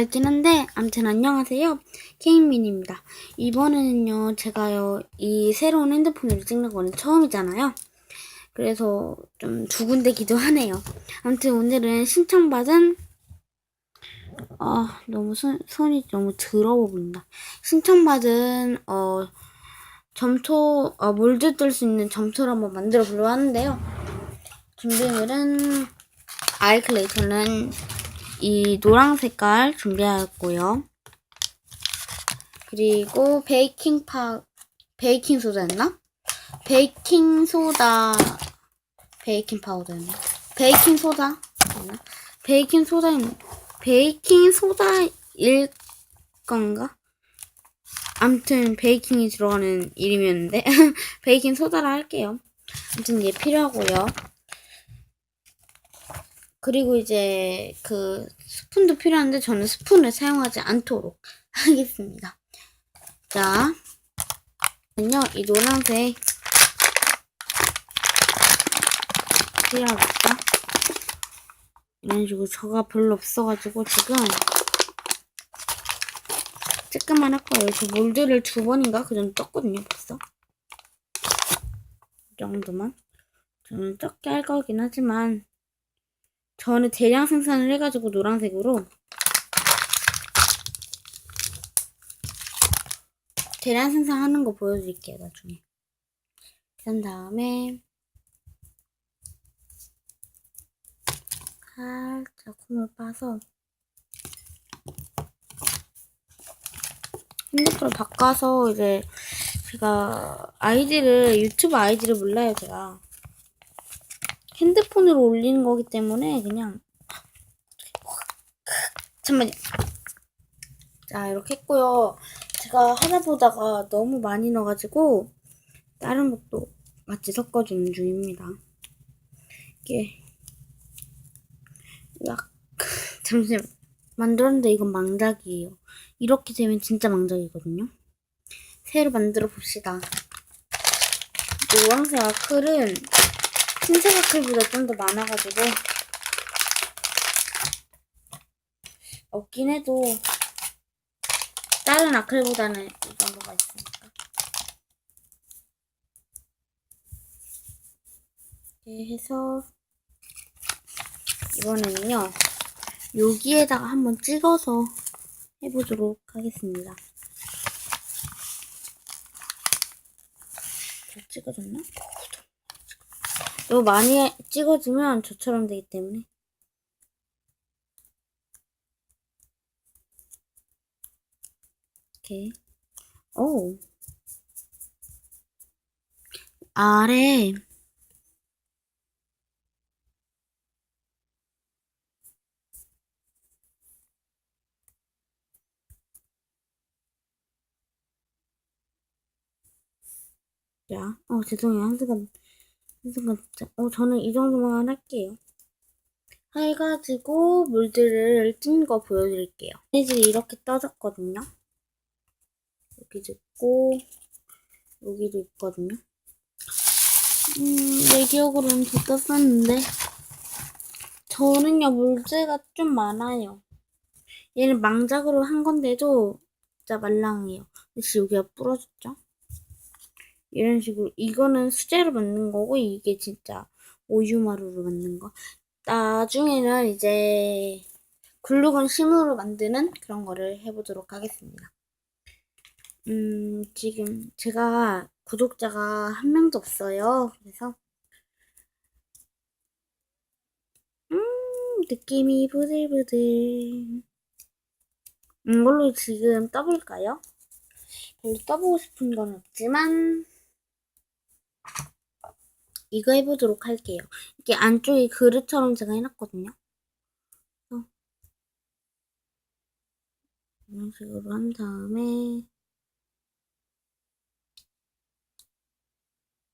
알긴 한데 아무튼 안녕하세요. 케이민입니다. 이번에는요 제가요 이 새로운 핸드폰으로 찍는 거는 처음이잖아요. 그래서 좀 두근대기도 하네요. 아무튼 오늘은 신청받은 아 너무 손, 손이 너무 더러워 보인다. 신청받은 어 점토 어, 몰드 뜰 수 있는 점토를 한번 만들어 보려고 하는데요. 준비물은 아이클레이 저는 이 노랑 색깔 준비하였고요. 그리고 베이킹 파 베이킹 소다였나? 베이킹 소다 베이킹 파우더였나? 베이킹 소다? 베이킹 소다 베이킹 소다일 건가? 암튼 베이킹이 들어가는 이름이었는데 베이킹 소다라 할게요. 아무튼 얘 필요하고요. 그리고 이제 그 스푼도 필요한데 저는 스푼을 사용하지 않도록 하겠습니다. 자, 는요 이 노란색 필요하겠죠? 이런 식으로 저가 별로 없어가지고 지금 조금만 할 거예요. 저 몰드를 두 번인가 그 정도 떴거든요, 벌써. 이 정도만. 저는 적게 할 거긴 하지만 저는 대량 생산을 해가지고 노란색으로 대량 생산하는 거 보여드릴게요 나중에. 그런 다음에 살짝 콩을 빠서 핸드폰을 바꿔서 이제 제가 아이디를 유튜브 아이디를 몰라요 제가 핸드폰으로 올리는 거기 때문에 그냥 잠깐만요. 자 이렇게 했고요. 제가 하다 보다가 너무 많이 넣어가지고 다른 것도 같이 섞어주는 중입니다. 이게 약 잠시만 만들었는데 이건 망작이에요. 이렇게 되면 진짜 망작이거든요. 새로 만들어 봅시다. 노란색 아클은 흰색 아클보다 좀 더 많아가지고. 없긴 해도 다른 아클보다는 이 정도가 있으니까. 이렇게 해서 이번에는요 여기에다가 한번 찍어서 해보도록 하겠습니다. 잘 찍어졌나? 너무 많이 찍어주면 저처럼 되기 때문에. 이렇게. 오 아래. 야, 어 죄송해요. 한한 진짜 어 저는 이 정도만 할게요. 해가지고 물들을 찐 거 보여드릴게요. 바느질이 이렇게 떠졌거든요. 여기도 있고 여기도 있거든요. 음, 내 기억으로는 더 떴었는데 저는요 물질가 좀 많아요. 얘는 망작으로 한 건데도 진짜 말랑해요. 혹시 여기가 부러졌죠? 이런 식으로 이거는 수제로 만든 거고 이게 진짜 오유마루로 만든 거. 나중에는 이제 글루건 심으로 만드는 그런 거를 해보도록 하겠습니다. 음, 지금 제가 구독자가 한 명도 없어요. 그래서 음, 느낌이 부들부들. 이걸로 지금 떠볼까요? 별로 떠보고 싶은 건 없지만 이거 해보도록 할게요. 이게 안쪽에 그릇처럼 제가 해놨거든요. 그래서 이런 식으로 한 다음에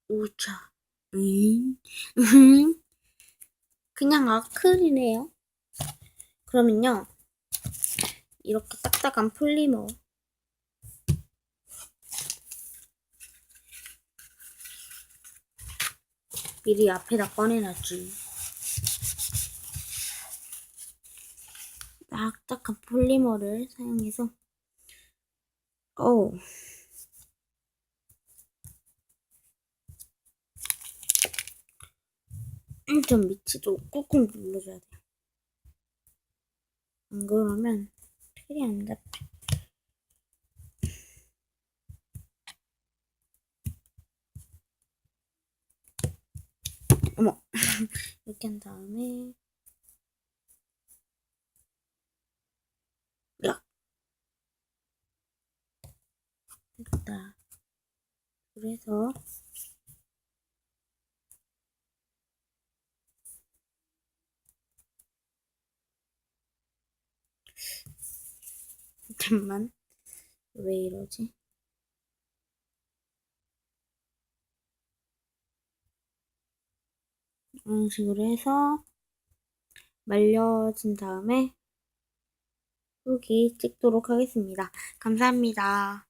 우차 음. 그냥 아크릴이네요. 그러면요. 이렇게 딱딱한 폴리머 미리 앞에다 꺼내놨지. 딱 딱딱한 폴리머를 사용해서 어좀 밑에도 꾹꾹 눌러줘야 돼요. 안 그러면 틀이 안 잡혀. 어머. 이렇게 한 다음에. 야 됐다. 그래서. 잠만. 왜 이러지? 이런 식으로 해서 말려진 다음에 후기 찍도록 하겠습니다. 감사합니다.